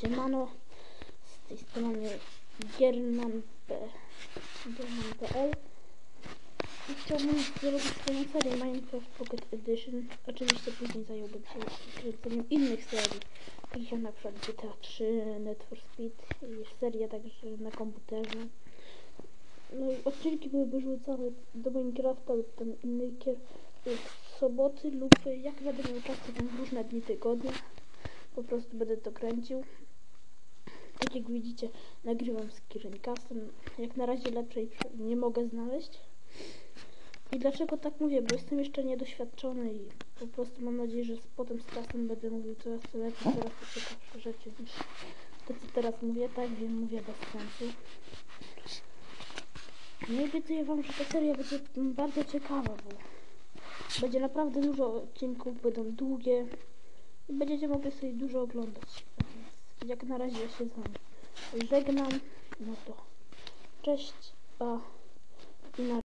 Siemano, z tej strony Gierman.pl i chciałbym zrobić swoją serię Minecraft Pocket Edition. Oczywiście później zająłbym się kręceniem innych serii, takich jak na przykład GTA 3, Need for Speed i seria także na komputerze. No i odcinki byłyby rzucane do Minecrafta lub tam innych gier w soboty lub jak będę miał czas, to tam różne dni tygodnia. Po prostu będę to kręcił. Tak jak widzicie, nagrywam z Screencastem. Jak na razie lepszej nie mogę znaleźć. I dlaczego tak mówię? Bo jestem jeszcze niedoświadczony i po prostu mam nadzieję, że potem z czasem będę mówił coraz lepiej, coraz ciekawsze rzeczy niż to, co teraz mówię. Tak wiem, mówię bez sensu. No i obiecuję wam, że ta seria będzie bardzo ciekawa, bo będzie naprawdę dużo odcinków, będą długie i będziecie mogli sobie dużo oglądać. Więc jak na razie ja się z wami żegnam. No to cześć, pa i na